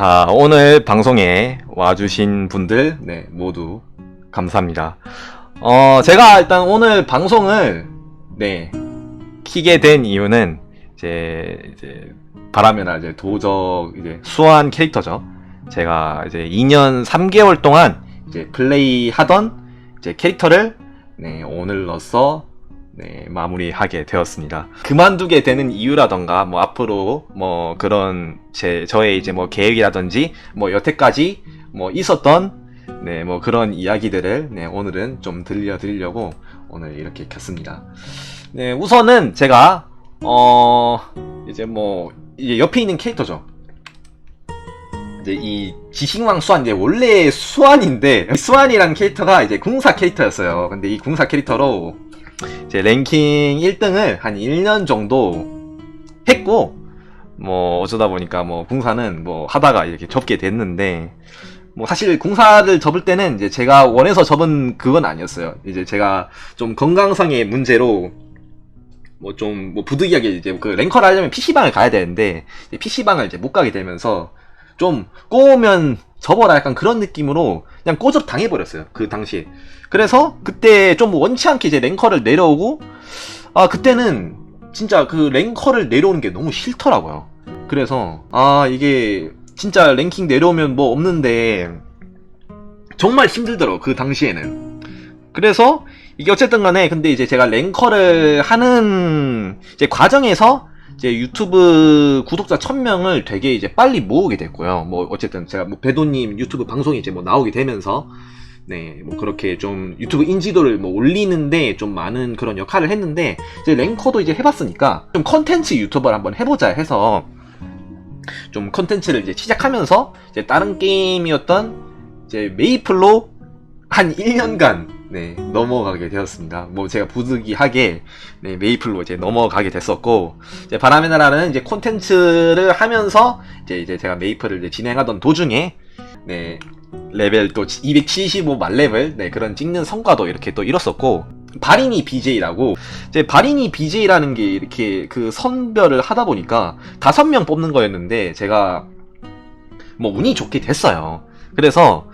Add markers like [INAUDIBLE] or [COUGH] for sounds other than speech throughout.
자, 오늘 방송에 와주신 분들, 네, 모두 감사합니다. 어, 제가 일단 오늘 방송을, 네, 키게 된 이유는, 이제, 이제, 바라메나 이제 도적, 이제, 수완 캐릭터죠. 제가 이제 2년 3개월 동안, 이제, 플레이 하던, 이제, 캐릭터를, 네, 오늘로써, 네, 마무리하게 되었습니다. 그만두게 되는 이유라던가, 뭐, 앞으로, 뭐, 그런, 제, 저의 이제 뭐, 계획이라든지, 뭐, 여태까지, 뭐, 있었던, 네, 뭐, 그런 이야기들을, 네, 오늘은 좀 들려 드리려고, 오늘 이렇게 켰습니다. 네, 우선은 제가, 어, 이제 뭐, 이제 옆에 있는 캐릭터죠. 이제 이 지식왕 수완, 이제 원래 수완인데, 수완이라는 캐릭터가 이제 궁사 캐릭터였어요. 근데 이 궁사 캐릭터로, 이제 랭킹 1등을 한 1년 정도 했고 뭐 어쩌다 보니까 뭐 궁사는 뭐 하다가 이렇게 접게 됐는데 뭐 사실 궁사를 접을 때는 이제 제가 원해서 접은 그건 아니었어요. 이제 제가 좀 건강상의 문제로 뭐좀뭐 부득이하게 이제 그 랭커를 하려면 PC방을 가야 되는데 PC방을 이제 못 가게 되면서 좀 꼬우면 접어라 약간 그런 느낌으로 그냥 꼬접 당해버렸어요. 그 당시에. 그래서 그때 좀 원치 않게 이제 랭커를 내려오고 아 그때는 진짜 그 랭커를 내려오는 게 너무 싫더라고요. 그래서 아 이게 진짜 랭킹 내려오면 뭐 없는데 정말 힘들더라고 그 당시에는. 그래서 이게 어쨌든 간에 근데 이제 제가 랭커를 하는 이제 과정에서 이제 유튜브 구독자 1000명을 되게 이제 빨리 모으게 됐고요. 뭐 어쨌든 제가 뭐 배도님 유튜브 방송이 이제 뭐 나오게 되면서 네, 뭐 그렇게 좀 유튜브 인지도를 뭐 올리는데 좀 많은 그런 역할을 했는데 이제 랭커도 이제 해봤으니까 좀 컨텐츠 유튜버를 한번 해보자 해서 좀 컨텐츠를 이제 시작하면서 이제 다른 게임이었던 이제 메이플로 한 1년간 네, 넘어가게 되었습니다. 뭐 제가 부득이하게 네, 메이플로 이제 넘어가게 됐었고 이제 바람의 나라는 이제 콘텐츠를 하면서 이제 이제 제가 메이플을 이제 진행하던 도중에 네, 레벨 또 275 만레벨 네, 그런 찍는 성과도 이렇게 또 이뤘었고 바리니 BJ라고 이제 바리니 BJ라는 게 이렇게 그 선별을 하다 보니까 다섯 명 뽑는 거였는데 제가 뭐 운이 좋게 됐어요. 그래서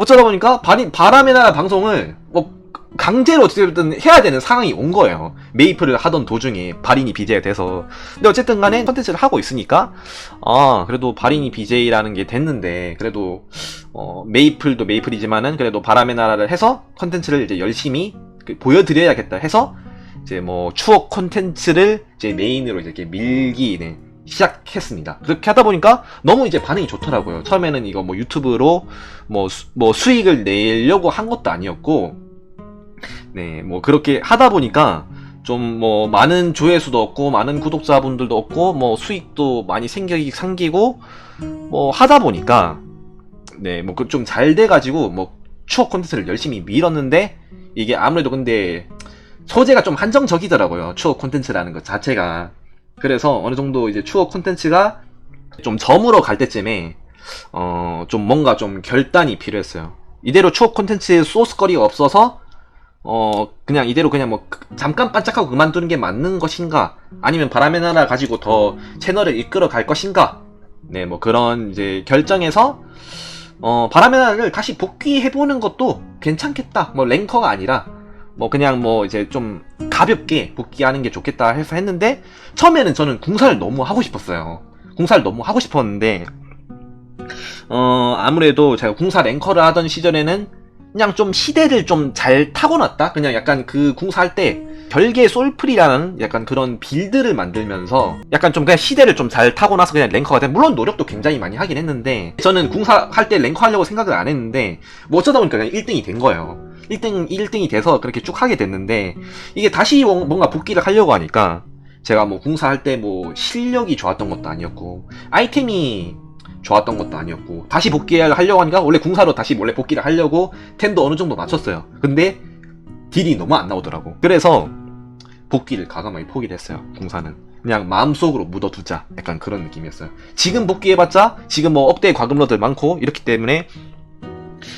어쩌다 보니까 바리, 바람의 나라 방송을 뭐 강제로 어쨌든 해야 되는 상황이 온 거예요. 메이플을 하던 도중에 바린이 BJ가 돼서. 근데 어쨌든 간에 컨텐츠를 하고 있으니까, 아, 그래도 바린이 BJ라는 게 됐는데, 그래도, 어, 메이플도 메이플이지만은, 그래도 바람의 나라를 해서 컨텐츠를 이제 열심히 그 보여드려야겠다 해서, 이제 뭐, 추억 컨텐츠를 이제 메인으로 이렇게 밀기, 네, 시작했습니다. 그렇게 하다 보니까 너무 이제 반응이 좋더라고요. 처음에는 이거 뭐 유튜브로 뭐, 수, 뭐 수익을 내려고 한 것도 아니었고, 네, 뭐 그렇게 하다 보니까 좀 뭐 많은 조회수도 없고, 많은 구독자분들도 없고, 뭐 수익도 많이 생기, 생기고, 뭐 하다 보니까, 네, 뭐 좀 잘 돼가지고, 뭐 추억 콘텐츠를 열심히 밀었는데, 이게 아무래도 근데 소재가 좀 한정적이더라고요. 추억 콘텐츠라는 것 자체가. 그래서 어느 정도 이제 추억 콘텐츠가 좀 점으로 갈 때쯤에 어 좀 뭔가 좀 결단이 필요했어요. 이대로 추억 콘텐츠 소스거리가 없어서 어 그냥 이대로 그냥 뭐 잠깐 반짝하고 그만두는 게 맞는 것인가? 아니면 바람의 나라 가지고 더 채널을 이끌어 갈 것인가? 네 뭐 그런 이제 결정에서 어 바람의 나라를 다시 복귀해 보는 것도 괜찮겠다. 뭐 랭커가 아니라 뭐 그냥 뭐 이제 좀 가볍게 복귀 하는 게 좋겠다 해서 했는데 처음에는 저는 궁사를 너무 하고 싶었어요. 궁사를 너무 하고 싶었는데 어 아무래도 제가 궁사 랭커를 하던 시절에는 그냥 좀 시대를 좀 잘 타고났다. 그냥 약간 그 궁사할 때 별개 솔플이라는 약간 그런 빌드를 만들면서 약간 좀 그냥 시대를 좀 잘 타고나서 그냥 랭커가 돼. 물론 노력도 굉장히 많이 하긴 했는데 저는 궁사 할 때 랭커 하려고 생각을 안 했는데 뭐 어쩌다 보니까 그냥 1등이 된 거예요. 1등, 1등이 돼서 그렇게 쭉 하게 됐는데, 이게 다시 뭔가 복귀를 하려고 하니까, 제가 뭐 궁사할 때 뭐 실력이 좋았던 것도 아니었고, 아이템이 좋았던 것도 아니었고, 다시 복귀를 하려고 하니까, 원래 궁사로 다시 원래 복귀를 하려고 템도 어느 정도 맞췄어요. 근데, 딜이 너무 안 나오더라고. 그래서, 복귀를 가감하게 포기를 했어요, 궁사는. 그냥 마음속으로 묻어두자. 약간 그런 느낌이었어요. 지금 복귀해봤자, 지금 뭐 업데이 과금러들 많고, 이렇기 때문에,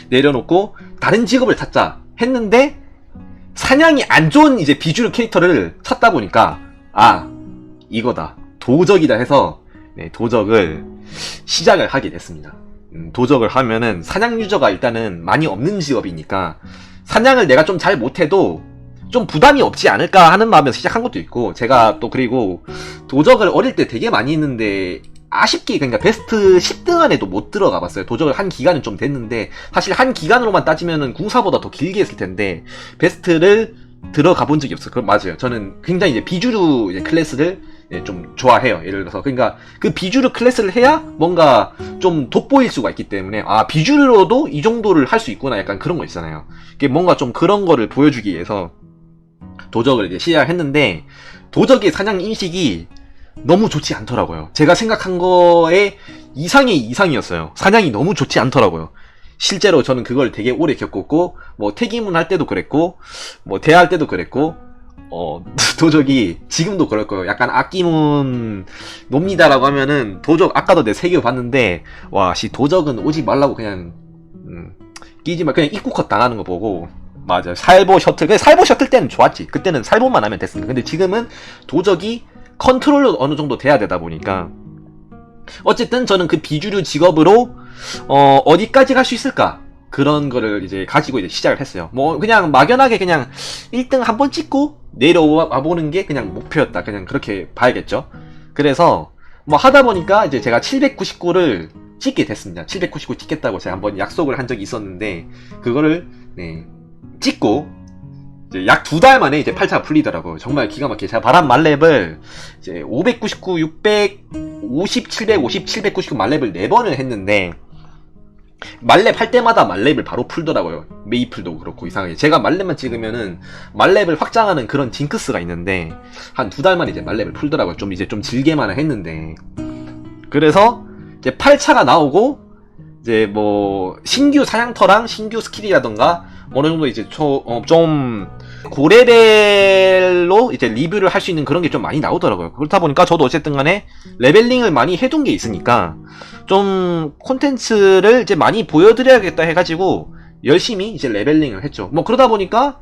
내려놓고, 다른 직업을 찾자. 했는데 사냥이 안 좋은 이제 비주얼 캐릭터를 찾다 보니까 아 이거다 도적이다 해서 네, 도적을 시작을 하게 됐습니다. 음, 도적을 하면은 사냥 유저가 일단은 많이 없는 직업이니까 사냥을 내가 좀 잘 못해도 좀 부담이 없지 않을까 하는 마음에서 시작한 것도 있고 제가 또 그리고 도적을 어릴 때 되게 많이 했는데 아쉽게 그러니까 베스트 10등 안에도 못 들어가 봤어요. 도적을 한 기간은 좀 됐는데 사실 한 기간으로만 따지면은 궁사보다 더 길게 했을 텐데 베스트를 들어가 본 적이 없어요. 그럼 맞아요. 저는 굉장히 이제 비주류 이제 클래스를 예, 좀 좋아해요. 예를 들어서 그러니까 그 비주류 클래스를 해야 뭔가 좀 돋보일 수가 있기 때문에 아 비주류로도 이 정도를 할 수 있구나 약간 그런 거 있잖아요. 이게 뭔가 좀 그런 거를 보여주기 위해서 도적을 이제 시작했는데 도적의 사냥 인식이 너무 좋지 않더라고요. 제가 생각한 거에 이상의 이상이었어요. 사냥이 너무 좋지 않더라고요. 실제로 저는 그걸 되게 오래 겪었고 뭐 태기문 할 때도 그랬고 뭐 대할 때도 그랬고 어 [LAUGHS] 도적이 지금도 그럴 거예요. 약간 아끼문 놉니다라고 하면은 도적 아까도 내 세계 봤는데 와 씨 도적은 오지 말라고 그냥 음, 끼지 말 그냥 입구컷 당하는 거 보고 맞아 살보 셔틀 근데 살보 셔틀 때는 좋았지 그때는 살보만 하면 됐습니다. 근데 지금은 도적이 컨트롤로 어느 정도 돼야 되다 보니까 어쨌든 저는 그 비주류 직업으로 어 어디까지 갈 수 있을까 그런 거를 이제 가지고 이제 시작을 했어요. 뭐 그냥 막연하게 그냥 1등 한 번 찍고 내려와 보는 게 그냥 목표였다. 그냥 그렇게 봐야겠죠. 그래서 뭐 하다 보니까 이제 제가 799를 찍게 됐습니다. 799 찍겠다고 제가 한번 약속을 한 적이 있었는데 그거를 네, 찍고 약 두 달 만에 이제 8차가 풀리더라고요. 정말 기가 막히게 제가 바람 말렙을 이제 599, 650, 750, 799 말렙을 4번을 했는데 말렙 할 때마다 말렙을 바로 풀더라고요. 메이플도 그렇고 이상하게. 제가 말렙만 찍으면은 말렙을 확장하는 그런 징크스가 있는데 한 두 달 만에 이제 말렙을 풀더라고요. 좀 이제 좀 질게만 했는데. 그래서 이제 8차가 나오고 이제 뭐 신규 사냥터랑 신규 스킬이라던가 어느 정도 이제 초, 어, 좀 고레벨로 이제 리뷰를 할 수 있는 그런 게 좀 많이 나오더라고요. 그렇다 보니까 저도 어쨌든 간에 레벨링을 많이 해둔 게 있으니까 좀 콘텐츠를 이제 많이 보여드려야겠다 해가지고 열심히 이제 레벨링을 했죠. 뭐 그러다 보니까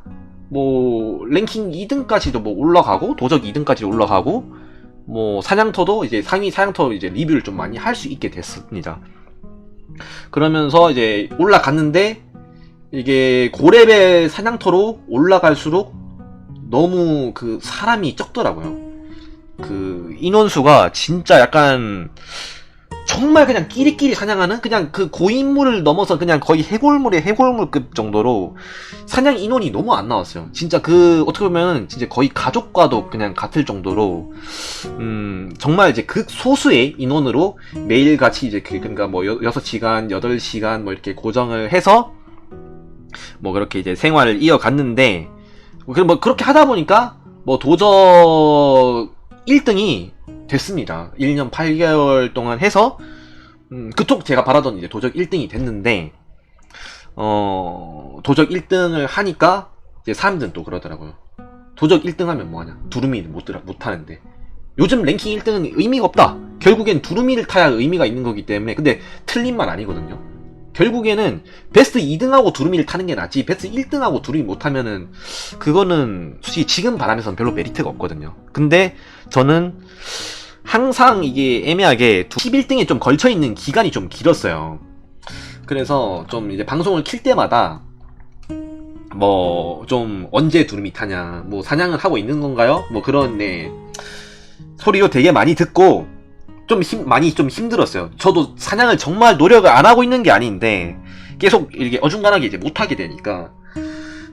뭐 랭킹 2등까지도 뭐 올라가고 도적 2등까지 올라가고 뭐 사냥터도 이제 상위 사냥터 이제 리뷰를 좀 많이 할 수 있게 됐습니다. 그러면서 이제 올라갔는데 이게 고레벨 사냥터로 올라갈수록 너무 그 사람이 적더라고요. 그 인원수가 진짜 약간 정말 그냥 끼리끼리 사냥하는 그냥 그 고인물을 넘어서 그냥 거의 해골물의 해골물급 정도로 사냥 인원이 너무 안 나왔어요. 진짜 그 어떻게 보면 진짜 거의 가족과도 그냥 같을 정도로 음 정말 이제 극 소수의 인원으로 매일 같이 이제 그 그러니까 뭐 여, 6시간, 8시간 뭐 이렇게 고정을 해서 뭐 그렇게 이제 생활을 이어갔는데 그뭐 그렇게 하다 보니까 뭐 도적 1등이 됐습니다. 1년 8개월 동안 해서 음, 그쪽 제가 바라던 이제 도적 1등이 됐는데 어 도적 1등을 하니까 이제 사람들은 또 그러더라고요. 도적 1등 하면 뭐하냐? 두루미 못 들어 못 하는데 요즘 랭킹 1등은 의미가 없다. 결국엔 두루미를 타야 의미가 있는 거기 때문에 근데 틀린 말 아니거든요. 결국에는 베스트 2등하고 두루미를 타는 게 낫지 베스트 1등하고 두루미 못하면은 그거는 솔직히 지금 바람에선 별로 메리트가 없거든요. 근데 저는 항상 이게 애매하게 11등에 좀 걸쳐있는 기간이 좀 길었어요. 그래서 좀 이제 방송을 킬 때마다 뭐 좀 언제 두루미 타냐 뭐 사냥을 하고 있는 건가요? 뭐 그런 네 소리도 되게 많이 듣고 좀 힘, 많이 좀 힘들었어요. 저도 사냥을 정말 노력을 안 하고 있는 게 아닌데 계속 이렇게 어중간하게 이제 못하게 되니까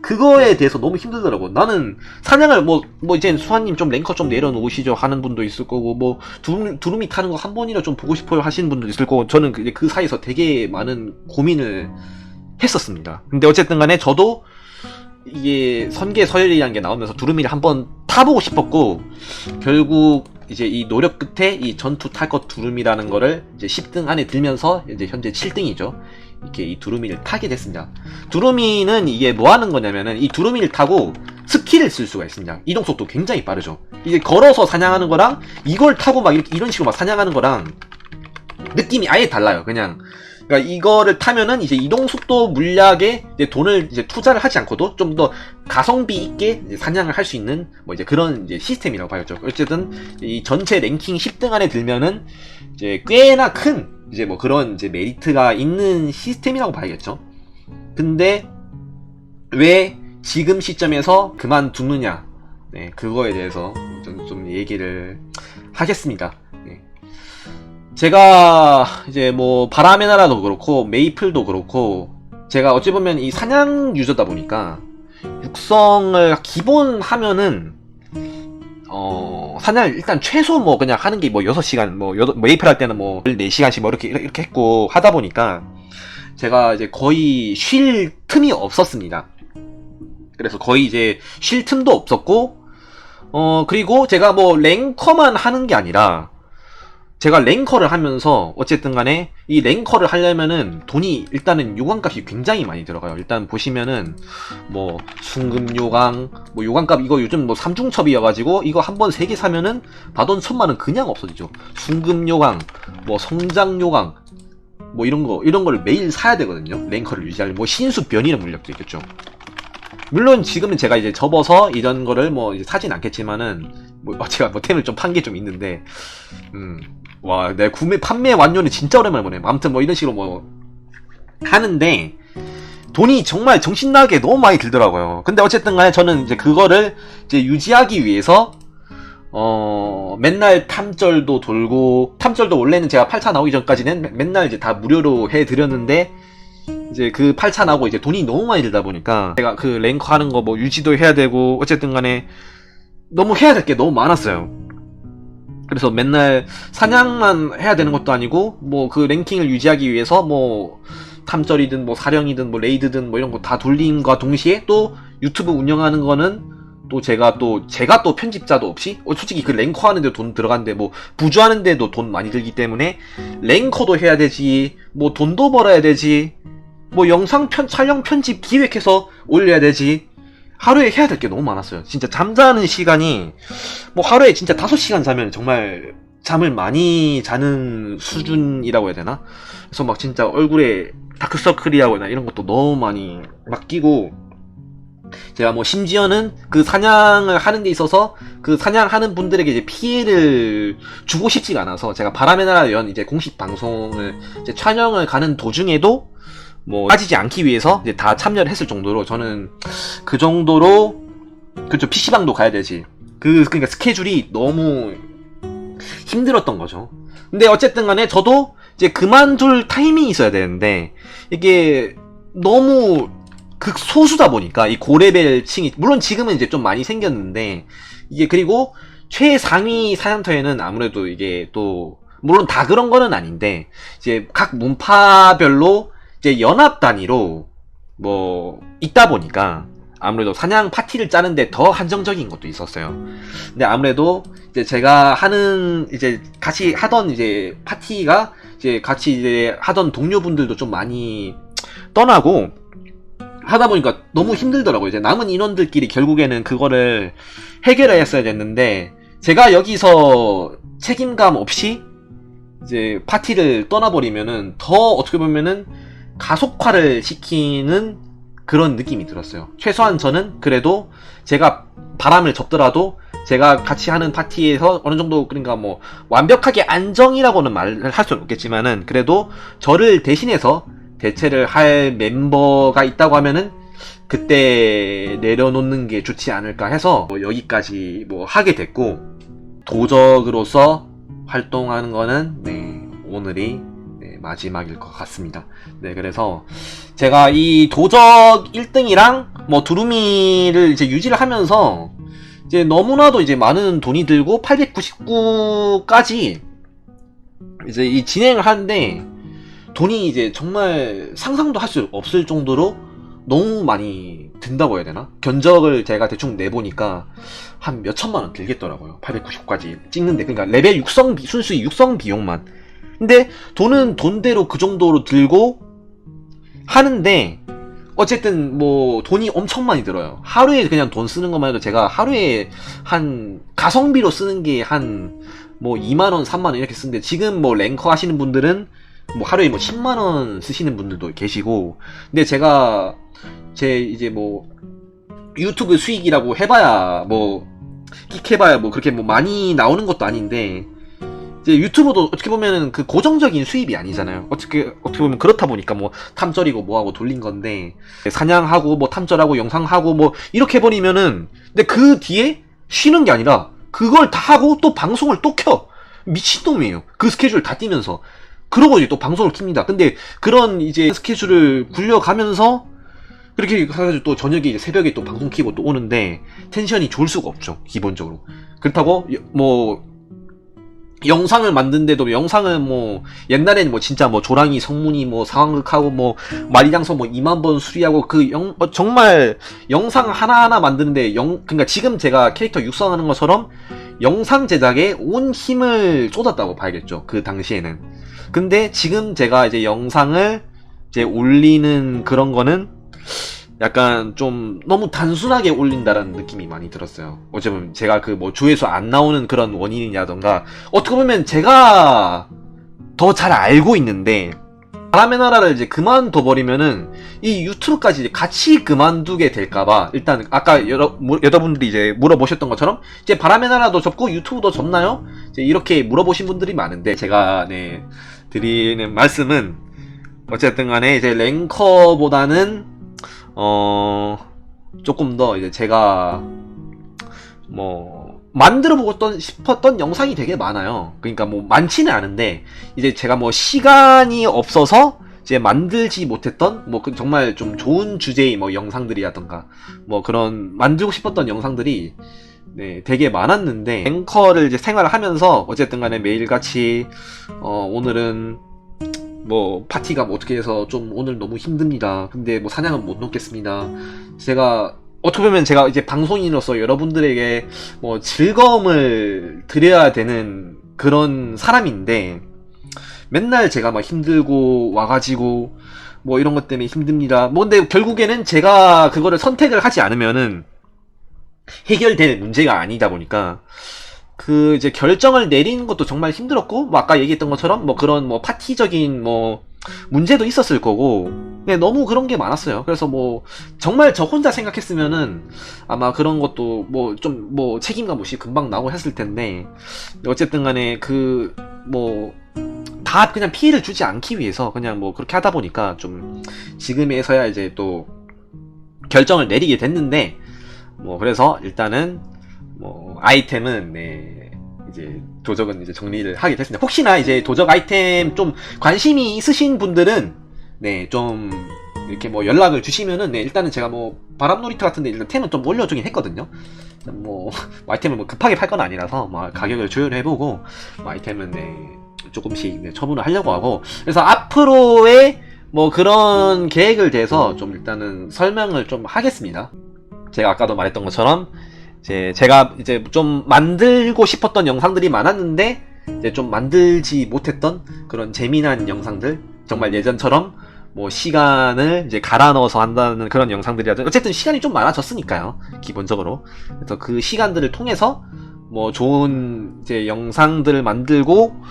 그거에 대해서 너무 힘들더라고. 나는 사냥을 뭐, 뭐 이제 수아님 좀 랭커 좀 내려놓으시죠 하는 분도 있을 거고, 뭐 두루미, 두루미 타는 거 한 번이라 좀 보고 싶어요 하시는 분도 있을 거고, 저는 그, 그 사이에서 되게 많은 고민을 했었습니다. 근데 어쨌든 간에 저도 이게 선계 서열이라는 게 나오면서 두루미를 한번 타보고 싶었고, 결국 이제 이 노력 끝에 이 전투 탈것 두루미라는 거를 이제 10등 안에 들면서 이제 현재 7등이죠. 이렇게 이 두루미를 타게 됐습니다. 두루미는 이게 뭐 하는 거냐면은 이 두루미를 타고 스킬을 쓸 수가 있습니다. 이동 속도 굉장히 빠르죠. 이제 걸어서 사냥하는 거랑 이걸 타고 막 이렇게 이런 식으로 막 사냥하는 거랑 느낌이 아예 달라요. 그냥 그러니까 이거를 타면은 이제 이동 속도 물약에 이제 돈을 이제 투자를 하지 않고도 좀 더 가성비 있게 사냥을 할 수 있는 뭐 이제 그런 이제 시스템이라고 봐야죠. 어쨌든 이 전체 랭킹 10등 안에 들면은 이제 꽤나 큰 이제 뭐 그런 이제 메리트가 있는 시스템이라고 봐야겠죠. 근데 왜 지금 시점에서 그만두느냐? 네, 그거에 대해서 좀, 좀 얘기를 하겠습니다. 네. 제가 이제 뭐 바람의 나라도 그렇고 메이플도 그렇고 제가 어찌 보면 이 사냥 유저다 보니까 육성을 기본 하면은 어 사냥 일단 최소 뭐 그냥 하는 게 뭐 6시간 뭐 여- 메이플 할 때는 뭐 4시간씩 뭐 이렇게 이렇게 했고 하다 보니까 제가 이제 거의 쉴 틈이 없었습니다. 그래서 거의 이제 쉴 틈도 없었고 어 그리고 제가 뭐 랭커만 하는 게 아니라 제가 랭커를 하면서 어쨌든 간에 이 랭커를 하려면은 돈이 일단은 요강값이 굉장히 많이 들어가요. 일단 보시면은 뭐 순금 요강, 뭐 요강값 이거 요즘 뭐 삼중첩이어 가지고 이거 한 번 세 개 사면은 받은 천만 원 그냥 없어지죠. 순금 요강, 뭐 성장 요강, 뭐 이런 거 이런 거를 매일 사야 되거든요. 랭커를 유지할 뭐 신수 변이라는 물력도 있겠죠. 물론 지금은 제가 이제 접어서 이런 거를 뭐 사진 않겠지만은 뭐 제가 뭐 템을 좀 판 게 좀 있는데 음. 와, 내 구매 판매 완료는 진짜 오랜만에 보네. 아무튼 뭐 이런 식으로 뭐 하는데 돈이 정말 정신나게 너무 많이 들더라고요. 근데 어쨌든 간에 저는 이제 그거를 이제 유지하기 위해서 어 맨날 탐절도 돌고 탐절도 원래는 제가 8차 나오기 전까지는 맨- 맨날 이제 다 무료로 해 드렸는데 이제 그 8차 나오고 이제 돈이 너무 많이 들다 보니까 제가 그 랭커 하는 거 뭐 유지도 해야 되고 어쨌든 간에 너무 해야 될 게 너무 많았어요. 그래서 맨날 사냥만 해야 되는 것도 아니고 뭐 그 랭킹을 유지하기 위해서 뭐 탐절이든 뭐 사령이든 뭐 레이드든 뭐 이런 거 다 돌림과 동시에 또 유튜브 운영하는 거는 또 제가 또 제가 또 편집자도 없이? 어, 솔직히 그 랭커 하는데 돈 들어가는데 뭐 부주 하는데도 돈 많이 들기 때문에 랭커도 해야 되지 뭐 돈도 벌어야 되지 뭐 영상 편 촬영 편집 기획해서 올려야 되지 하루에 해야 될 게 너무 많았어요 진짜 잠자는 시간이 뭐 하루에 진짜 5시간 자면 정말 잠을 많이 자는 수준이라고 해야 되나? 그래서 막 진짜 얼굴에 다크서클이라거나 이런 것도 너무 많이 막 끼고 제가 뭐 심지어는 그 사냥을 하는 데 있어서 그 사냥하는 분들에게 이제 피해를 주고 싶지가 않아서 제가 바람의 나라 연 이제 공식 방송을 이제 촬영을 가는 도중에도 뭐 빠지지 않기 위해서 이제 다 참여를 했을 정도로 저는 그 정도로 그쵸 PC방도 가야 되지 그 그러니까 스케줄이 너무 힘들었던 거죠. 근데 어쨌든 간에 저도 이제 그만둘 타이밍이 있어야 되는데 이게 너무 극소수다 보니까 이 고레벨 층이 물론 지금은 이제 좀 많이 생겼는데 이게 그리고 최상위 사냥터에는 아무래도 이게 또 물론 다 그런 거는 아닌데 이제 각 문파별로 이제 연합 단위로 뭐 있다 보니까 아무래도 사냥 파티를 짜는데 더 한정적인 것도 있었어요. 근데 아무래도 이제 제가 하는 이제 같이 하던 이제 파티가 이제 같이 이제 하던 동료분들도 좀 많이 떠나고 하다 보니까 너무 힘들더라고요. 이제 남은 인원들끼리 결국에는 그거를 해결을 했어야 됐는데 제가 여기서 책임감 없이 이제 파티를 떠나버리면은 더 어떻게 보면은 가속화를 시키는 그런 느낌이 들었어요. 최소한 저는 그래도 제가 바람을 접더라도 제가 같이 하는 파티에서 어느 정도 그러니까 뭐 완벽하게 안정이라고는 말을 할 수는 없겠지만은 그래도 저를 대신해서 대체를 할 멤버가 있다고 하면은 그때 내려놓는 게 좋지 않을까 해서 뭐 여기까지 뭐 하게 됐고 도적으로서 활동하는 거는 네 오늘이 네, 마지막일 것 같습니다. 네 그래서 제가 이 도적 1등이랑 뭐 두루미를 이제 유지를 하면서 이제 너무나도 이제 많은 돈이 들고 899까지 이제 이 진행을 하는데 돈이 이제 정말 상상도 할 수 없을 정도로 너무 많이 든다고 해야 되나? 견적을 제가 대충 내보니까 한 몇 천만 원 들겠더라고요. 890까지 찍는데. 그러니까 레벨 육성, 비- 순수히 육성 비용만. 근데 돈은 돈대로 그 정도로 들고 하는데 어쨌든 뭐 돈이 엄청 많이 들어요. 하루에 그냥 돈 쓰는 것만 해도 제가 하루에 한 가성비로 쓰는 게 한 뭐 2만 원, 3만 원 이렇게 쓰는데 지금 뭐 랭커 하시는 분들은 뭐 하루에 뭐 10만 원 쓰시는 분들도 계시고 근데 제가 제 이제 뭐 유튜브 수익이라고 해봐야 뭐 끽해봐야 뭐 그렇게 뭐 많이 나오는 것도 아닌데 이제 유튜브도 어떻게 보면은 그 고정적인 수입이 아니잖아요. 어떻게 어떻게 보면 그렇다 보니까 뭐 탐절이고 뭐하고 돌린 건데 사냥하고 뭐 탐절하고 영상하고 뭐 이렇게 버리면은 근데 그 뒤에 쉬는 게 아니라 그걸 다 하고 또 방송을 또 켜. 미친놈이에요. 그 스케줄 다 뛰면서. 그러고 이제 또 방송을 킵니다. 근데 그런 이제 스케줄을 굴려가면서 그렇게 해가지고 또 저녁에 이제 새벽에 또 방송 키고 또 오는데 텐션이 좋을 수가 없죠. 기본적으로. 그렇다고 여- 뭐 영상을 만든데도 영상을 뭐 옛날에는 뭐 진짜 뭐 조랑이 성문이 뭐 상황극하고 뭐 말이장소 뭐 2만 번 수리하고 그 영, 어, 정말 영상 하나하나 만드는데 영 그러니까 지금 제가 캐릭터 육성하는 것처럼 영상 제작에 온 힘을 쏟았다고 봐야겠죠. 그 당시에는. 근데 지금 제가 이제 영상을 이제 올리는 그런 거는 약간 좀 너무 단순하게 올린다라는 느낌이 많이 들었어요. 어쩌면 제가 그 뭐 조회수 안 나오는 그런 원인이라던가 어떻게 보면 제가 더 잘 알고 있는데 바람의 나라를 이제 그만둬 버리면은 이 유튜브까지 같이 그만두게 될까봐 일단 아까 여러 무- 여러분들이 이제 물어보셨던 것처럼 이제 바람의 나라도 접고 유튜브도 접나요? 이제 이렇게 물어보신 분들이 많은데 제가 네 드리는 말씀은 어쨌든 간에 이제 랭커보다는 어 조금 더 이제 제가 뭐 만들어 보고 싶었던 영상이 되게 많아요. 그러니까 뭐 많지는 않은데 이제 제가 뭐 시간이 없어서 이제 만들지 못했던 뭐그 정말 좀 좋은 주제의 뭐 영상들이라던가 뭐 그런 만들고 싶었던 영상들이 네 되게 많았는데 앵커를 이제 생활을 하면서 어쨌든 간에 매일같이 어 오늘은 뭐 파티가 뭐 어떻게 해서 좀 오늘 너무 힘듭니다. 근데 뭐 사냥은 못 놓겠습니다. 제가 어떻게 보면 제가 이제 방송인으로서 여러분들에게 뭐 즐거움을 드려야 되는 그런 사람인데 맨날 제가 막 힘들고 와가지고 뭐 이런 것 때문에 힘듭니다. 뭐 근데 결국에는 제가 그거를 선택을 하지 않으면은 해결될 문제가 아니다 보니까 그 이제 결정을 내리는 것도 정말 힘들었고 뭐 아까 얘기했던 것처럼 뭐 그런 뭐 파티적인 뭐 문제도 있었을 거고 네, 너무 그런 게 많았어요. 그래서 뭐 정말 저 혼자 생각했으면은 아마 그런 것도 뭐 좀뭐 책임감 없이 금방 나오고 했을 텐데 어쨌든 간에 그 뭐 다 그냥 피해를 주지 않기 위해서 그냥 뭐 그렇게 하다 보니까 좀 지금에서야 이제 또 결정을 내리게 됐는데 뭐 그래서 일단은 뭐 아이템은 네 이제 도적은 이제 정리를 하게 됐습니다. 혹시나 이제 도적 아이템 좀 관심이 있으신 분들은 네 좀 이렇게 뭐 연락을 주시면은 네 일단은 제가 뭐 바람놀이터 같은데 일단 템은 좀 올려주긴 했거든요. 뭐 아이템을 뭐 급하게 팔 건 아니라서 뭐 가격을 조율해보고 뭐 아이템은 네 조금씩 네, 처분을 하려고 하고 그래서 앞으로의 뭐 그런 계획을 대해서 좀 일단은 설명을 좀 하겠습니다. 제가 아까도 말했던 것처럼 이제 제가 이제 좀 만들고 싶었던 영상들이 많았는데 이제 좀 만들지 못했던 그런 재미난 영상들 정말 예전처럼 뭐 시간을 이제 갈아 넣어서 한다는 그런 영상들이라든 어쨌든 시간이 좀 많아졌으니까요 기본적으로. 그래서 그 시간들을 통해서 뭐 좋은 이제 영상들을 만들고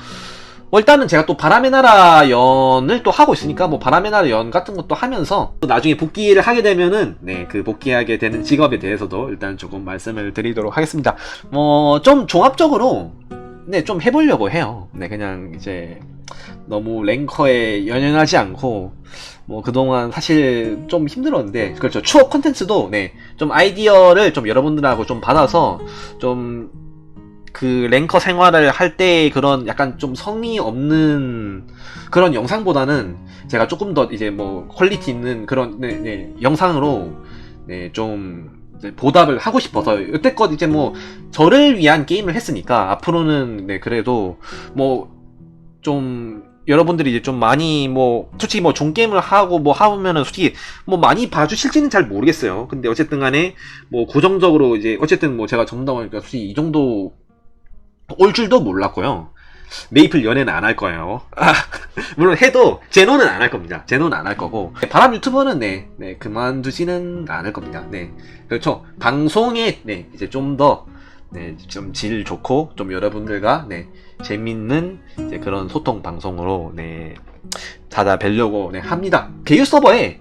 뭐 일단은 제가 또 바람의 나라 연을 또 하고 있으니까 뭐 바람의 나라 연 같은 것도 하면서 또 나중에 복귀를 하게 되면은 네 그 복귀하게 되는 직업에 대해서도 일단 조금 말씀을 드리도록 하겠습니다. 뭐 좀 종합적으로 네 좀 해보려고 해요. 네 그냥 이제 너무 랭커에 연연하지 않고 뭐 그동안 사실 좀 힘들었는데 그렇죠 추억 콘텐츠도 네좀 아이디어를 좀 여러분들하고 좀 받아서 좀 그 랭커 생활을 할 때 그런 약간 좀 성의 없는 그런 영상보다는 제가 조금 더 이제 뭐 퀄리티 있는 그런 네, 네, 영상으로 네, 좀 보답을 하고 싶어서 여태껏 이제 뭐 저를 위한 게임을 했으니까 앞으로는 네 그래도 뭐 좀 여러분들이 이제 좀 많이 뭐 솔직히 뭐 종 게임을 하고 뭐 하면은 솔직히 뭐 많이 봐주실지는 잘 모르겠어요. 근데 어쨌든 간에 뭐 고정적으로 이제 어쨌든 뭐 제가 전다 보니까 솔직히 이 정도 올 줄도 몰랐고요. 메이플 연애는 안 할 거예요. 아, [LAUGHS] 물론 해도 제노는 안 할 겁니다. 제노는 안 할 거고 바람 유튜버는 네, 네 그만두지는 않을 겁니다. 네, 그렇죠. 방송에 네 이제 좀 더 네, 좀 질 좋고 좀 여러분들과 네 재밌는 이제 그런 소통 방송으로 네 찾아뵈려고 네, 합니다. 개유 서버에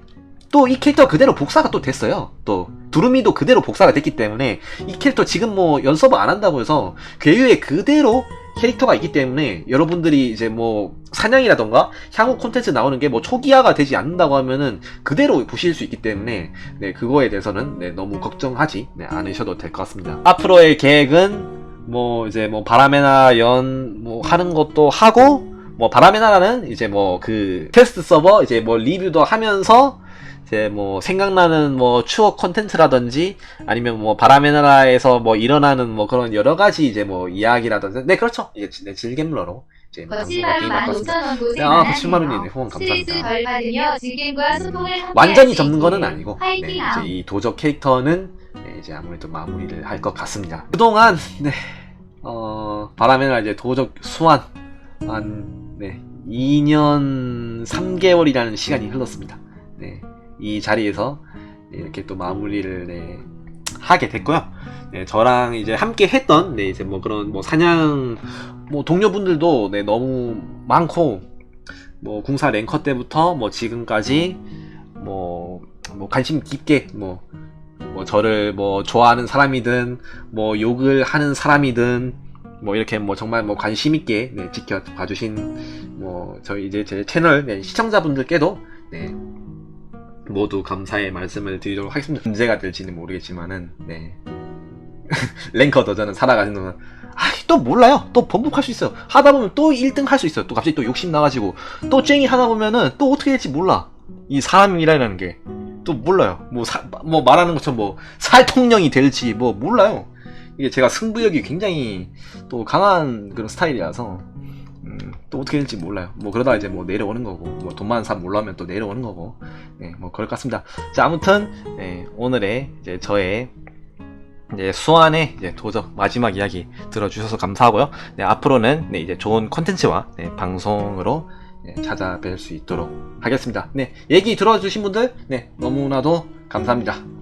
또 이 캐릭터 그대로 복사가 또 됐어요. 또 두루미도 그대로 복사가 됐기 때문에 이 캐릭터 지금 뭐 연서버 안 한다고 해서 괴유에 그대로 캐릭터가 있기 때문에 여러분들이 이제 뭐 사냥이라던가 향후 콘텐츠 나오는 게 뭐 초기화가 되지 않는다고 하면은 그대로 보실 수 있기 때문에 네 그거에 대해서는 네, 너무 걱정하지 네, 않으셔도 될 것 같습니다. 앞으로의 계획은 뭐 이제 뭐 바람의 나라 연뭐 하는 것도 하고 뭐 바람의 나라는 이제 뭐 그 테스트 서버 이제 뭐 리뷰도 하면서 이제 뭐 생각나는 뭐 추억 콘텐츠라든지 아니면 뭐 바람의 나라에서 뭐 일어나는 뭐 그런 여러 가지 이제 뭐 이야기라든지 네 그렇죠 이제 네, 이제 뭐 거칠 방송과 바로 게임할 것 같습니다. 15,000원 고생 네, 아, 많았네요. 7만 원이네. 후원 감사합니다. 덜 받으며 즐겜과 소통을 완전히 접는 거는. 아니고 네, 이제. 이 도적 캐릭터는 네, 이제 아무래도 마무리를 할 것 같습니다. 그동안 네, 어, 바람의 날 이제 도적 수완 한 네, 2년 3개월이라는 시간이 흘렀습니다. 네, 이 자리에서 이렇게 또 마무리를 네, 하게 됐고요. 네, 저랑 이제 함께 했던 네, 이제 뭐 그런 뭐 사냥 뭐 동료분들도 네, 너무 많고 뭐 궁사 랭커 때부터 뭐 지금까지 뭐, 뭐 관심 깊게 뭐, 뭐 저를 뭐 좋아하는 사람이든 뭐 욕을 하는 사람이든 뭐 이렇게 뭐 정말 뭐 관심 있게 네, 지켜봐 주신 뭐 저희 이제 제 채널 네, 시청자분들께도 네, 모두 감사의 말씀을 드리도록 하겠습니다. 문제가 될지는 모르겠지만은 네. [LAUGHS] 랭커 더전은 살아가는 동안 아, 또 몰라요. 또 번복할 수 있어요. 하다 보면 또 1등 할 수 있어요. 또 갑자기 또 욕심 나가지고 또 쟁이 하다 보면은 또 어떻게 될지 몰라. 이 사람이라는 게 또 몰라요. 뭐, 사- 뭐 말하는 것처럼 뭐 살통령이 될지 뭐 몰라요. 이게 제가 승부욕이 굉장히 또 강한 그런 스타일이라서 음, 또 어떻게 될지 몰라요. 뭐 그러다 이제 뭐 내려오는 거고 뭐 돈 많은 사람 올라오면 또 내려오는 거고 네, 뭐 그럴 것 같습니다. 자 아무튼 네, 오늘의 이제 저의 이제 수완의 이제 도적 마지막 이야기 들어주셔서 감사하고요. 네, 앞으로는 네, 이제 좋은 콘텐츠와 네, 방송으로 네, 찾아뵐 수 있도록 하겠습니다. 네, 얘기 들어주신 분들 네, 너무나도 감사합니다.